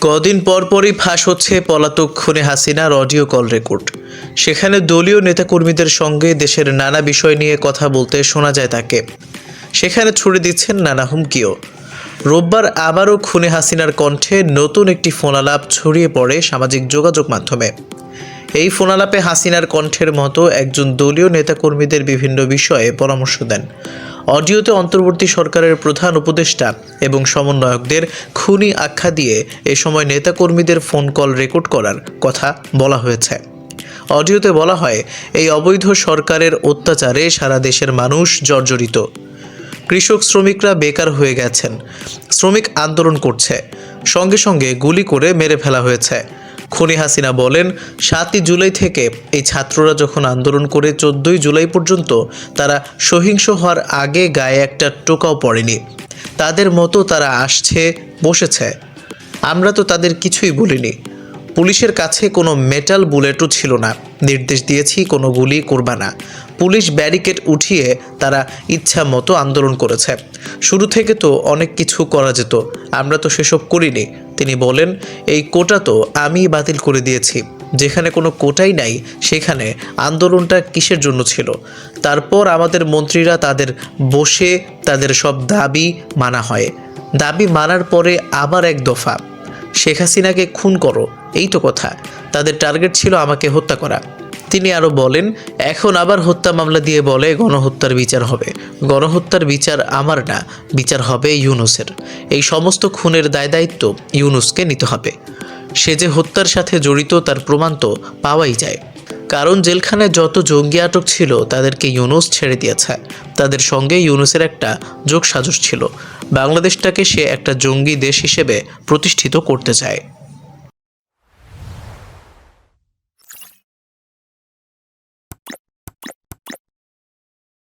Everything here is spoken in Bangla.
কদিন পর পরই ফাঁস হচ্ছে পলাতক খুনে হাসিনার অডিও কল রেকর্ড। সেখানে দলীয় নেতাকর্মীদের সঙ্গে দেশের নানা বিষয় নিয়ে কথা বলতে শোনা যায় তাকে। সেখানে ছুড়ে দিচ্ছেন নানা হুমকিও। রোববার আবারও খুনে হাসিনার কণ্ঠে নতুন একটি ফোনালাপ ছড়িয়ে পড়ে সামাজিক যোগাযোগ মাধ্যমে। এই ফোনালাপে হাসিনার কণ্ঠের মতো একজন দলীয় নেতাকর্মীদের বিভিন্ন বিষয়ে পরামর্শ দেন। অডিওতে অন্তর্বর্তী সরকারের প্রধান উপদেষ্টা এবং সমন্বয়কদের খুনি আখ্যা দিয়ে এ সময় নেতাকর্মীদের ফোন কল রেকর্ড করার কথা বলা হয়েছে। অডিওতে বলা হয়, এই অবৈধ সরকারের অত্যাচারে সারা দেশের মানুষ জর্জরিত। কৃষক শ্রমিকরা বেকার হয়ে গেছেন। শ্রমিক আন্দোলন করছে। সঙ্গে সঙ্গে গুলি করে মেরে ফেলা হয়েছে। খুনি হাসিনা বলেন, সাতই জুলাই থেকে এই ছাত্ররা যখন আন্দোলন করে চোদ্দই জুলাই পর্যন্ত, তারা সহিংস হওয়ার আগে গায়ে একটা টোকাও পড়েনি। তাদের মতো তারা আসছে, বসেছে। আমরা তো তাদের কিছুই বলিনি। পুলিশের কাছে কোনো মেটাল বুলেটও ছিল না। নির্দেশ দিয়েছি কোনো গুলি করবা না। পুলিশ ব্যারিকেড উঠিয়ে তারা ইচ্ছা মতো আন্দোলন করেছে। শুরু থেকে তো অনেক কিছু করা যেত। আমরা তো সেসব করিনি। তিনি বলেন, এই কোটা তো আমি বাতিল করে দিয়েছি। যেখানে কোনো কোটাই নাই, সেখানে আন্দোলনটা কিসের জন্য ছিল? তারপর আমাদের মন্ত্রীরা তাদের বসে তাদের সব দাবি মানা হয়। দাবি মানার পরে আবার এক দফা, শেখ হাসিনাকে খুন করো, এই তো কথা। তাদের টার্গেট ছিল আমাকে হত্যা করা। তিনি আরও বলেন, এখন আবার হত্যা মামলা দিয়ে বলে গণহত্যার বিচার হবে। গণহত্যার বিচার আমার না, বিচার হবে ইউনুসের। এই সমস্ত খুনের দায় দায়িত্ব ইউনুসকে নিতে হবে। সে যে হত্যার সাথে জড়িত তার প্রমাণ তো পাওয়াই যায়। কারণ জেলখানায় যত জঙ্গি আটক ছিল, তাদেরকে ইউনুস ছেড়ে দিয়েছে। তাদের সঙ্গে ইউনুসের একটা যোগসাজশ ছিল। বাংলাদেশটাকে সে একটা জঙ্গি দেশ হিসেবে প্রতিষ্ঠিত করতে চায়।